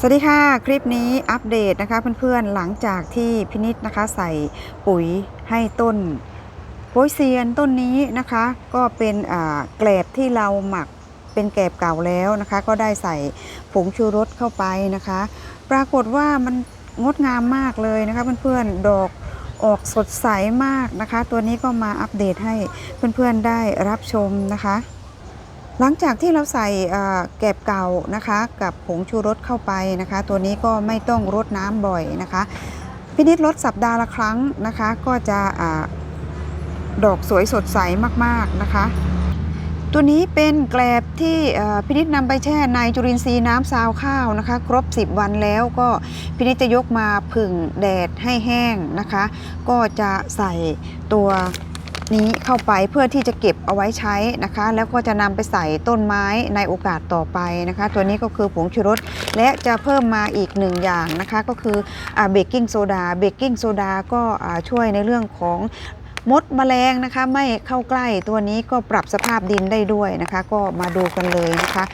สวัสดีค่ะ คลิปนี้อัปเดตนะคะเพื่อนๆหลังจากที่พินิษนะคะใส่ปุ๋ยให้ต้นโปยเซียนต้นนี้นะคะ ก็เป็นแกลบที่เราหมักเป็นแกลบเก่าแล้วนะคะ ก็ได้ใส่ผงชูรสเข้าไปนะคะ ปรากฏว่ามันงดงามมากเลยนะคะเพื่อนๆดอกออกสดใสมากนะคะ ตัวนี้ก็มาอัปเดตให้เพื่อนๆได้รับชมนะคะ หลังจากที่เราใส่แกบเก่านะคะกับผงชูรสเข้าไปนะคะ ตัวนี้ก็ไม่ต้องรดน้ำบ่อยนะคะพินิจลดสัปดาห์ละครั้งนะคะ ก็จะอาดอกสวยสดใสมากๆนะคะ ตัวนี้เป็นแกลบที่พินิจนำไปแช่ในจุลินทรีย์น้ำซาวข้าวนะคะ ครบ 10 วันแล้วก็พินิจจะยกมาผึ่งแดดให้แห้งนะคะ ก็จะใส่ตัว นี้เข้าไปเพื่อที่จะเก็บเอาไว้ใช้นะคะ แล้วก็จะนำไปใส่ต้นไม้ในโอกาสต่อไปนะคะ ตัวนี้ก็คือผงชูรสและจะเพิ่มมาอีกหนึ่งอย่างนะคะ ก็คือเบกกิ้งโซดาเบกกิ้งโซดาก็ช่วยในเรื่องของมดแมลงนะคะ ไม่เข้าใกล้ตัวนี้ก็ปรับสภาพดินได้ด้วยนะคะ ก็มาดูกันเลยนะคะ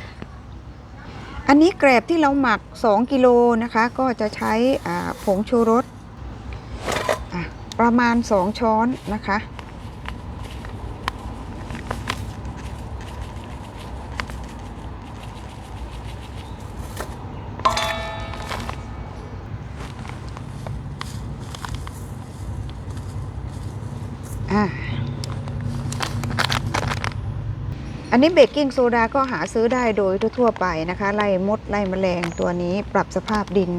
อันนี้แกรบที่เราหมัก 2กิโลนะคะ ก็จะใช้ผงชูรสประมาณ 2 ช้อนนะคะ อะอันนี้เบกกิ้งโซดาก็หาซื้อได้โดยทั่วไปนะคะ ไล่มดไล่แมลงตัวนี้ปรับสภาพดิน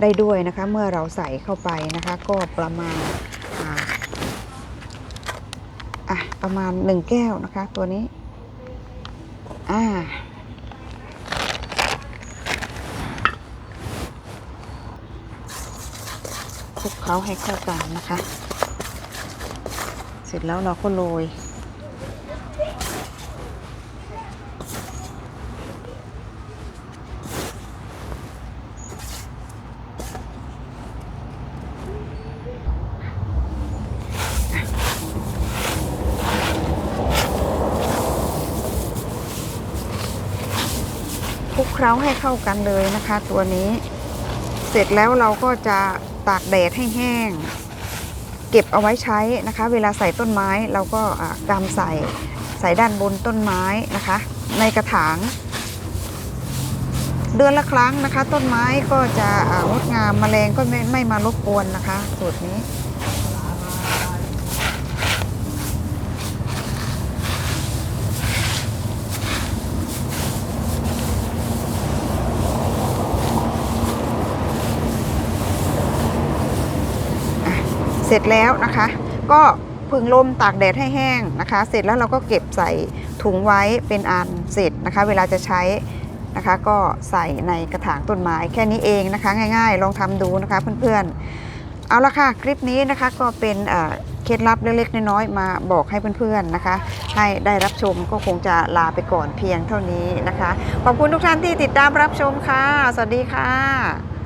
ได้ด้วยนะคะ เมื่อเราใส่เข้าไปนะคะ ก็ประมาณอ่าอะประมาณ1แก้วนะคะ ตัวนี้อ่าคลุกเคล้าให้เข้ากันนะคะ เสร็จแล้วเราก็โรย คลุกเคล้าให้เข้ากันเลยนะคะ ตัวนี้ เสร็จแล้วเราก็จะตากแดดให้แห้ง เก็บเอาไว้ใช้นะคะ เวลาใส่ต้นไม้เราก็กำใส่ใส่ด้านบนต้นไม้นะคะ ในกระถาง เดือนละครั้งนะคะ ต้นไม้ก็จะงดงามแมลงก็ไม่ไม่มารบกวนนะคะ สูตรนี้ เสร็จแล้วนะคะ ก็ผึ่งลมตากแดดให้แห้งนะคะ เสร็จแล้วเราก็เก็บใส่ถุงไว้เป็นอันเสร็จนะคะ เวลาจะใช้นะคะก็ใส่ในกระถางต้นไม้แค่นี้เองนะคะ ง่ายๆ ลองทำดูนะคะเพื่อนๆ เอาละค่ะคลิปนี้นะคะก็เป็นเคล็ดลับเล็กๆน้อยๆมาบอกให้เพื่อนๆนะคะ ให้ได้รับชมก็คงจะลาไปก่อนเพียงเท่านี้นะคะ ขอบคุณทุกท่านที่ติดตามรับชมค่ะ สวัสดีค่ะ